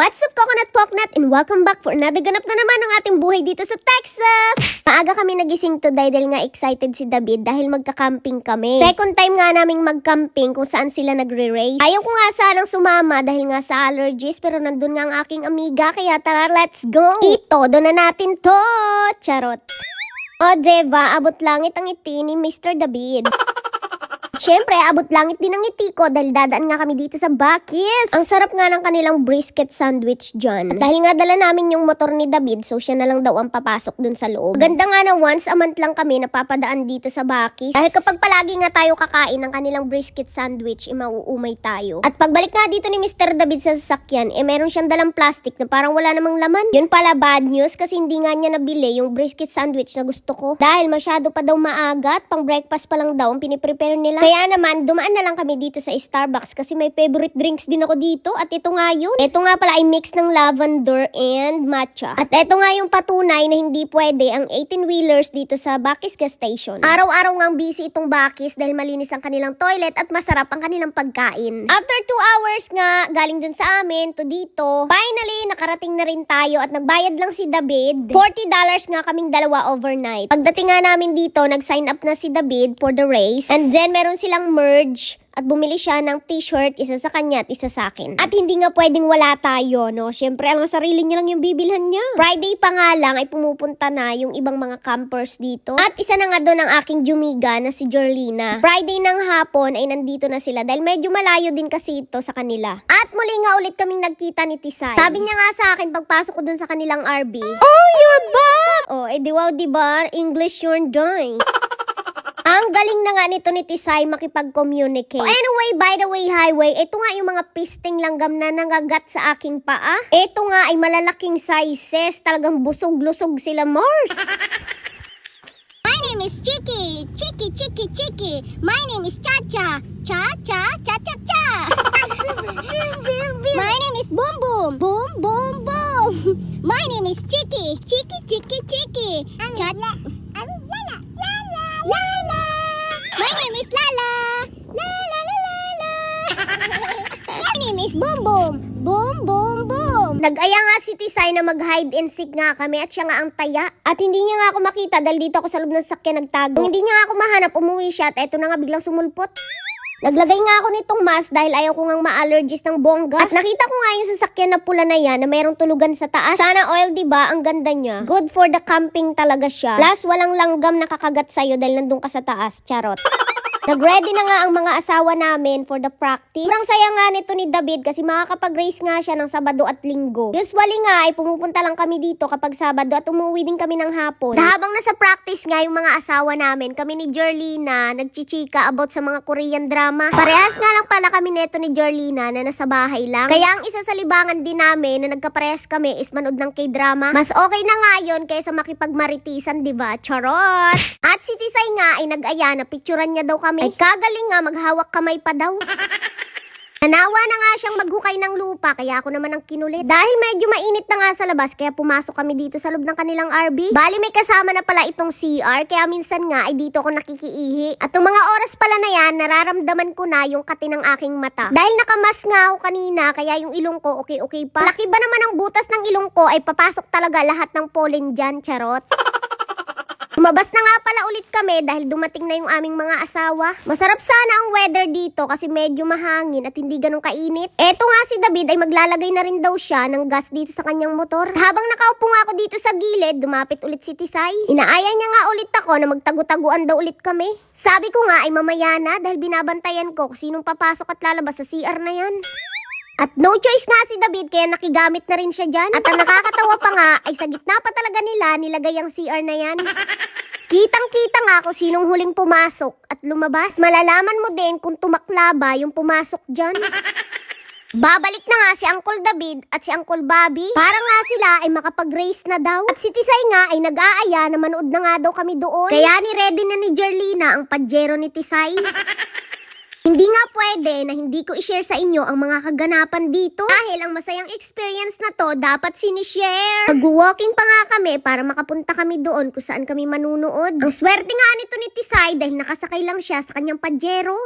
What's up, Coconut Poknut? And welcome back for another ganap na naman ng ating buhay dito sa Texas! Maaga kami nagising today dahil nga excited si David dahil magka-camping kami. Second time nga naming mag-camping kung saan sila nagre-race. Ayaw ko nga sanang sumama dahil nga sa allergies pero nandun nga ang aking amiga kaya tara, let's go! Ito, doon na natin to! Charot! O, Deva, abot langit ang iti ni Mr. David. Siyempre, abot langit din ang ngiti ko dahil dadaan nga kami dito sa Bakis. Ang sarap nga ng kanilang brisket sandwich dyan. At dahil nga dala namin yung motor ni David, so siya na lang daw ang papasok dun sa loob. Ganda nga na once a month lang kami napapadaan dito sa Bakis. Dahil kapag palagi nga tayo kakain ng kanilang brisket sandwich, eh, mauumay tayo. At pagbalik nga dito ni Mr. David sa sasakyan, eh meron siyang dalang plastic na parang wala namang laman. Yun pala bad news kasi hindi nga niya nabili yung brisket sandwich na gusto ko. Dahil masyado pa daw maaga pang breakfast pa lang daw ang piniprepare nila. Kaya naman, dumaan na lang kami dito sa Starbucks kasi may favorite drinks din ako dito. At ito nga yun. Ito nga pala ay mix ng lavender and matcha. At ito nga yung patunay na hindi pwede ang 18-wheelers dito sa Bakis Gas Station. Araw-araw nga busy itong Bakis dahil malinis ang kanilang toilet at masarap ang kanilang pagkain. After 2 hours nga, galing dun sa amin to dito, finally, nakarating na rin tayo at nagbayad lang si David. $40 nga kaming dalawa overnight. Pagdating nga namin dito, nag-sign up na si David for the race. And then, meron silang merge at bumili siya ng t-shirt, isa sa kanya at isa sa akin. At hindi nga pwedeng wala tayo, no? Siyempre, ang sarili niya lang yung bibilhan niya. Friday pa nga lang ay pumupunta na yung ibang mga campers dito. At isa na nga doon ang aking Jumiga na si Jorlina. Friday ng hapon ay nandito na sila dahil medyo malayo din kasi ito sa kanila. At muli nga ulit kaming nagkita ni Tisay. Sabi niya nga sa akin pagpasok ko dun sa kanilang RB, Oh, you're back! Oh, eh di wow, di ba? English you're doing. Ang galing na nga nito ni Tisay makipag-communicate. Oh, anyway, by the way, highway, ito nga yung mga pisting langgam na nangagat sa aking paa. Ito nga ay malalaking sizes. Talagang busog-lusog sila, Mars. My name is Chiki. Chiki, Chiki, Chiki. My name is Cha-Cha. Cha-Cha, Cha-Cha-Cha. My name is Boom Boom. Boom, Boom, Boom. My name is Chiki. Chiki, Chiki, Chiki. Cha- Nag-aya nga si Tisay na mag-hide and seek nga kami at siya nga ang taya. At hindi niya nga ako makita dahil dito ako sa loob ng sakyan nagtago. Kung hindi niya nga ako mahanap, umuwi siya at eto na nga biglang sumulpot. Naglagay nga ako nitong mask dahil ayaw ko ngang ma-allergies ng bongga. At nakita ko nga yung sasakyan na pula na yan na mayroong tulugan sa taas. Sana oil, di ba? Ang ganda niya. Good for the camping talaga siya. Plus, walang langgam nakakagat sa'yo dahil nandun ka sa taas. Charot. Nag-ready na nga ang mga asawa namin for the practice. Sobrang saya nga nito ni David kasi makakapag-race nga siya ng Sabado at Linggo. Usually nga ay pumupunta lang kami dito kapag Sabado at umuwi din kami ng hapon. Na habang nasa practice nga yung mga asawa namin, kami ni Jerlina nagchichika about sa mga Korean drama. Parehas nga lang pala kami neto ni Jerlina na nasa bahay lang. Kaya ang isa sa libangan din namin na nagkaparehas kami is manood ng K-drama. Mas okay na nga yun kaysa makipagmaritisan, di ba? Charot! At si Tisay nga ay nag-aya na picturean niya daw kami. Ay kagaling nga, maghawak kamay pa daw. Nanawa na nga siyang maghukay ng lupa, kaya ako naman ang kinulit. Dahil medyo mainit na nga sa labas, kaya pumasok kami dito sa loob ng kanilang RB. Bali may kasama na pala itong CR, kaya minsan nga ay dito ako nakikiihi. At yung mga oras pala na yan, nararamdaman ko na yung kati ng aking mata. Dahil nakamas nga ako kanina, kaya yung ilong ko okay-okay pa. Laki ba naman ang butas ng ilong ko, ay papasok talaga lahat ng pollen dyan, charot. Lumabas na nga pala ulit kami dahil dumating na yung aming mga asawa. Masarap sana ang weather dito kasi medyo mahangin at hindi ganun kainit. Eto nga si David ay maglalagay na rin daw siya ng gas dito sa kanyang motor. Habang nakaupo nga ako dito sa gilid, dumapit ulit si Tisay. Inaaya niya nga ulit ako na magtago-taguan daw ulit kami. Sabi ko nga ay mamaya na dahil binabantayan ko kung sinong papasok at lalabas sa CR na yan. At no choice nga si David kaya nakigamit na rin siya dyan. At ang nakakatawa pa nga ay sa gitna pa talaga nila nilagay ang CR na yan. Kitang-kita nga ako sinong huling pumasok at lumabas. Malalaman mo din kung tumakla ba yung pumasok dyan. Babalik na nga si Uncle David at si Uncle Bobby. Para nga sila ay makapag-race na daw. At si Tisay nga ay nag-aaya na manood na nga daw kami doon. Kaya ni ready na ni Jerlina ang pajero ni Tisay. Hindi nga pwede na hindi ko i-share sa inyo ang mga kaganapan dito dahil ang masayang experience na to dapat sinishare. Mag-walking pa nga kami para makapunta kami doon kung saan kami manunood. Ang swerte nga nito ni Tisay dahil nakasakay lang siya sa kanyang pajero.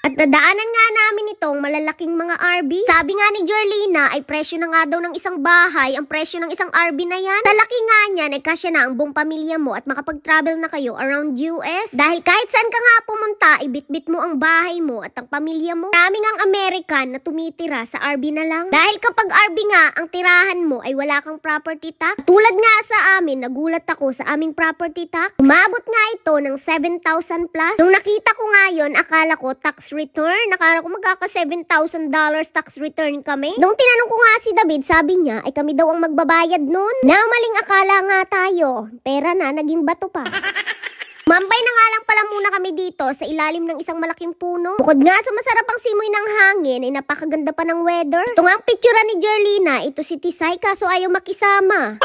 At nadaanan nga namin itong malalaking mga RB. Sabi nga ni Jerlina ay presyo na nga daw ng isang bahay ang presyo ng isang RB na yan. Sa laki nga niyan ay kasya na ang buong pamilya mo at makapag-travel na kayo around US. Dahil kahit saan ka nga pumunta, ibitbit mo ang bahay mo at ang pamilya mo. Maraming ang American na tumitira sa RB na lang. Dahil kapag RB nga ang tirahan mo ay wala kang property tax. Tulad nga sa amin, nagulat ako sa aming property tax. Umabot nga ito ng 7,000 plus. Nung nakita ko nga yun, akala ko tax return. Akala ko magkaka $7,000 tax return kami. Nung tinanong ko nga si David, sabi niya ay kami daw ang magbabayad nun. Na maling akala nga tayo. Pera na, naging bato pa. Mambay na nga lang pala muna kami dito sa ilalim ng isang malaking puno. Bukod nga sa masarap ang simoy ng hangin, ay napakaganda pa ng weather. Ito nga ang picture ni Jerlina, ito si Tisay kaso ayaw makisama.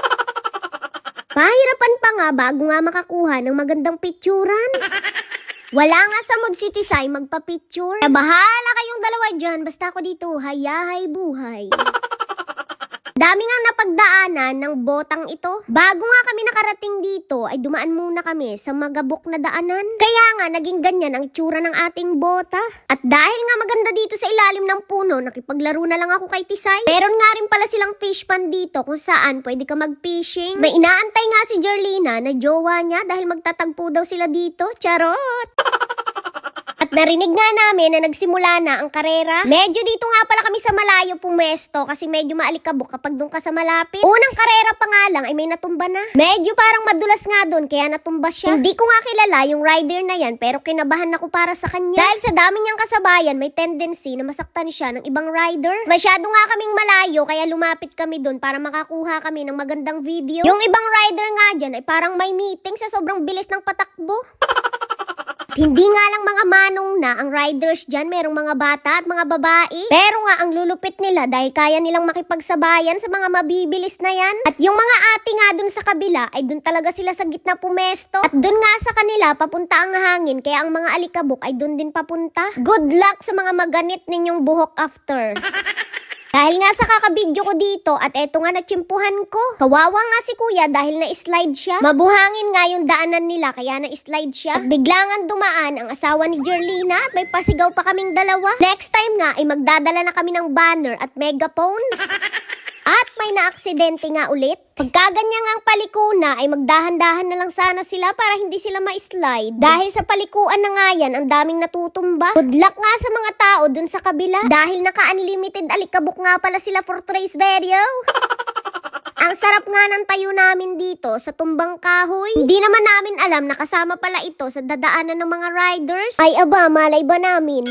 Pahirapan pa nga bago nga makakuha ng magandang picturan. Wala nga sa mood si Tisay magpa-picture. Eh, bahala kayong dalawa dyan, basta ako dito, hayahay buhay. Dami nga napagdaanan ng botang ito. Bago nga kami nakarating dito, ay dumaan muna kami sa magabok na daanan. Kaya nga, naging ganyan ang itsura ng ating bota. At dahil nga maganda dito sa ilalim ng puno, nakipaglaro na lang ako kay Tisay. Meron nga rin pala silang fish pan dito kung saan pwede ka mag-fishing. May inaantay nga si Jerlina na jowa niya dahil magtatagpo daw sila dito. Charot! At narinig nga namin na nagsimula na ang karera. Medyo dito nga pala kami sa malayo pumesto kasi medyo maalikabok kapag doon ka sa malapit. Unang karera pa nga lang ay may natumba na. Medyo parang madulas nga doon kaya natumba siya. Hindi ko nga kilala yung rider na yan pero kinabahan ako para sa kanya. Dahil sa dami niyang kasabayan may tendency na masaktan siya ng ibang rider. Masyado nga kaming malayo kaya lumapit kami doon para makakuha kami ng magandang video. Yung ibang rider nga dyan ay parang may meeting sa sobrang bilis ng patakbo. Hindi nga lang mga manong na ang riders dyan, merong mga bata at mga babae. Pero nga ang lulupit nila dahil kaya nilang makipagsabayan sa mga mabibilis na yan. At yung mga ate nga dun sa kabila ay dun talaga sila sa gitna pumesto. At dun nga sa kanila papunta ang hangin kaya ang mga alikabok ay dun din papunta. Good luck sa mga maganit ninyong buhok after. Dahil nga sa kakabidyo ko dito at eto nga natsimpuhan ko. Kawawa nga si kuya dahil na-slide siya. Mabuhangin nga yung daanan nila kaya na-slide siya. At biglangan dumaan ang asawa ni Jerlina at may pasigaw pa kaming dalawa. Next time nga ay magdadala na kami ng banner at megaphone. At may naaksidente nga ulit. Pagka ganyan ang paliko na ay magdahan-dahan na lang sana sila para hindi sila ma-slide. Dahil sa palikuan na nga yan, ang daming natutumba. Good luck nga sa mga tao dun sa kabila. Dahil naka-unlimited alikabok nga pala sila for today's video. Ang sarap nga ng tayo namin dito sa tumbang kahoy. Hindi naman namin alam na kasama pala ito sa dadaanan ng mga riders. Ay aba, malay ba namin?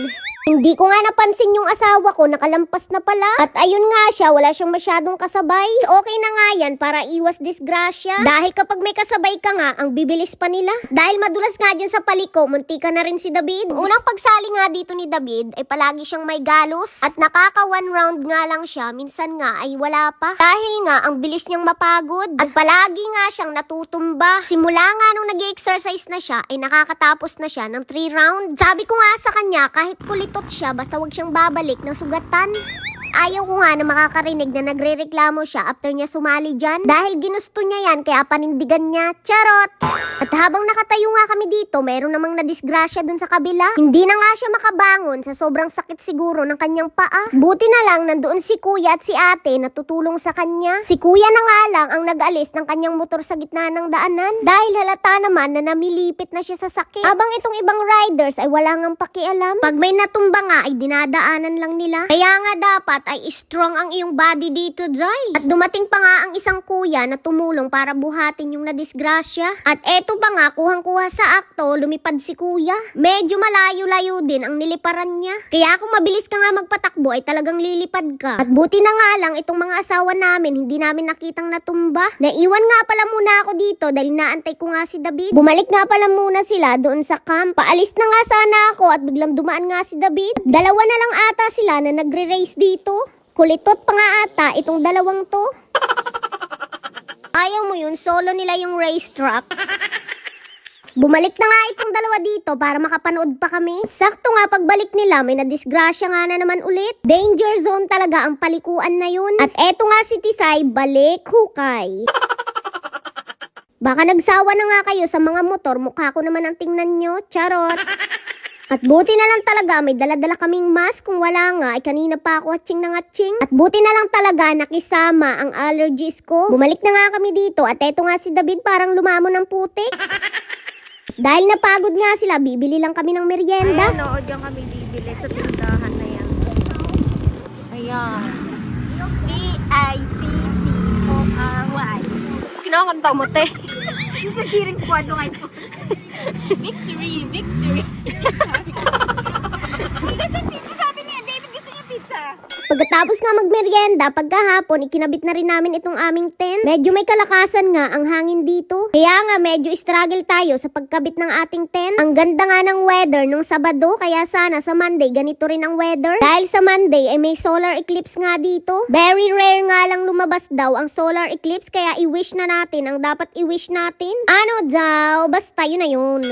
Hindi ko nga napansin yung asawa ko, nakalampas na pala. At ayun nga siya, wala siyang masyadong kasabay. So okay na nga yan para iwas disgrasya. Dahil kapag may kasabay ka nga, ang bibilis pa nila. Dahil madulas nga dyan sa paliko, munti ka na rin si David. Unang pagsali nga dito ni David, ay palagi siyang may galos. At nakaka one round nga lang siya, minsan nga ay wala pa. Dahil nga, ang bilis niyang mapagod. At palagi nga siyang natutumba. Simula nga nung nag exercise na siya, ay nakakatapos na siya ng 3 rounds. Sabi ko nga sa kanya, kahit kulitot siya, basta wag siyang babalik ng sugatan. Ayaw ko nga na makakarinig na nagre-reklamo siya after niya sumali dyan. Dahil ginusto niya yan, kaya panindigan niya. Charot! At habang nakatayo nga kami dito, meron namang nadisgrasya dun sa kabila. Hindi na nga siya makabangon sa sobrang sakit siguro ng kanyang paa. Buti na lang nandoon si kuya at si ate na tutulong sa kanya. Si kuya na nga lang ang nag-alis ng kanyang motor sa gitna ng daanan. Dahil halata naman na namilipit na siya sa sakit. Habang itong ibang riders ay wala ngang pakialam. Pag may natumba nga ay dinadaanan lang nila. Kaya nga dapat ay strong ang iyong body dito, Jai. At dumating pa nga ang isang kuya na tumulong para buhatin yung nadisgrasya. At eto pa nga, kuhang-kuha sa akto, lumipad si kuya. Medyo malayo-layo din ang niliparan niya. Kaya kung mabilis ka nga magpatakbo ay talagang lilipad ka. At buti na nga lang itong mga asawa namin, hindi namin nakitang natumba. Naiwan nga pala muna ako dito dahil naantay ko nga si David. Bumalik nga pala muna sila doon sa camp. Paalis na nga sana ako at biglang dumaan nga si David. Dalawa na lang ata sila na nagre-race dito. Kulitot pa nga ata itong dalawang to. Ayaw mo yun, solo nila yung racetrack. Bumalik na nga itong dalawa dito para makapanood pa kami. Sakto nga pagbalik nila, may nadisgrasya nga na naman ulit. Danger zone talaga ang palikuan na yun. At eto nga si Tisay, balik hukay. Baka nagsawa na nga kayo sa mga motor, mukha ko naman ang tingnan nyo. Charot. At buti na lang talaga may dala-dala kaming mask kung wala nga ay kanina pa ako atching na atching. At buti na lang talaga nakisama ang allergies ko. Bumalik na nga kami dito at eto nga si David parang lumamo ng putik. Dahil napagod nga sila, bibili lang kami ng merienda. Ayan, oo, diyan kami bibili sa tindahan na yan. Ayan. B-I-C-T-O-R-Y. Kinakanta mo, te. This is a cheering squad ng high school. victory! Victory! Pizza Pagkatapos nga magmerienda, pagkahapon, ikinabit na rin namin itong aming tent. Medyo may kalakasan nga ang hangin dito. Kaya nga, medyo struggle tayo sa pagkabit ng ating tent. Ang ganda nga ng weather nung Sabado, kaya sana sa Monday ganito rin ang weather. Dahil sa Monday, ay may solar eclipse nga dito. Very rare nga lang lumabas daw ang solar eclipse, kaya i-wish na natin ang dapat i-wish natin. Ano daw? Basta yun na yun.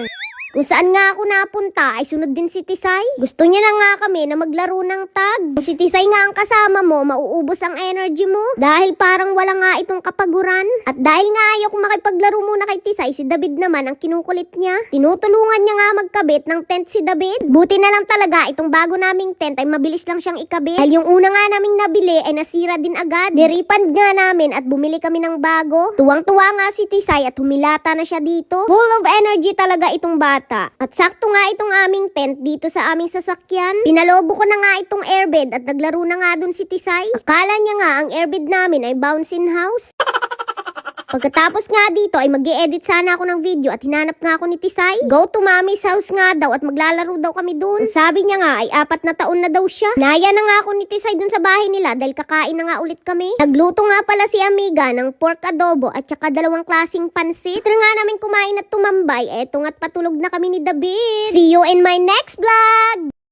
Kung saan nga ako napunta ay sunod din si Tisay. Gusto niya na nga kami na maglaro ng tag. Kung si Tisay nga ang kasama mo, mauubos ang energy mo. Dahil parang wala nga itong kapaguran. At dahil nga ayaw kong makipaglaro muna kay Tisay, si David naman ang kinukulit niya. Tinutulungan niya nga magkabit ng tent si David. Buti na lang talaga itong bago naming tent ay mabilis lang siyang ikabit. Dahil yung una nga naming nabili ay nasira din agad. Niripand nga namin at bumili kami ng bago. Tuwang-tuwa nga si Tisay at humilata na siya dito. Full of energy talaga itong bata. At sakto nga itong aming tent dito sa aming sasakyan. Pinalobo ko na nga itong airbed at naglaro na nga dun si Tisay. Akala niya nga ang airbed namin ay bouncing house. Pagkatapos nga dito ay mag edit sana ako ng video at hinanap nga ako ni Tisay. Go to mommy's house nga daw at maglalaro daw kami dun. Sabi niya nga ay apat na taon na daw siya. Naya na nga ako ni Tisay dun sa bahay nila dahil kakain na nga ulit kami. Nagluto nga pala si Amiga ng pork adobo at saka dalawang klasing pansit. Ito nga namin kumain at tumambay. Eto nga't patulog na kami ni David. See you in my next vlog!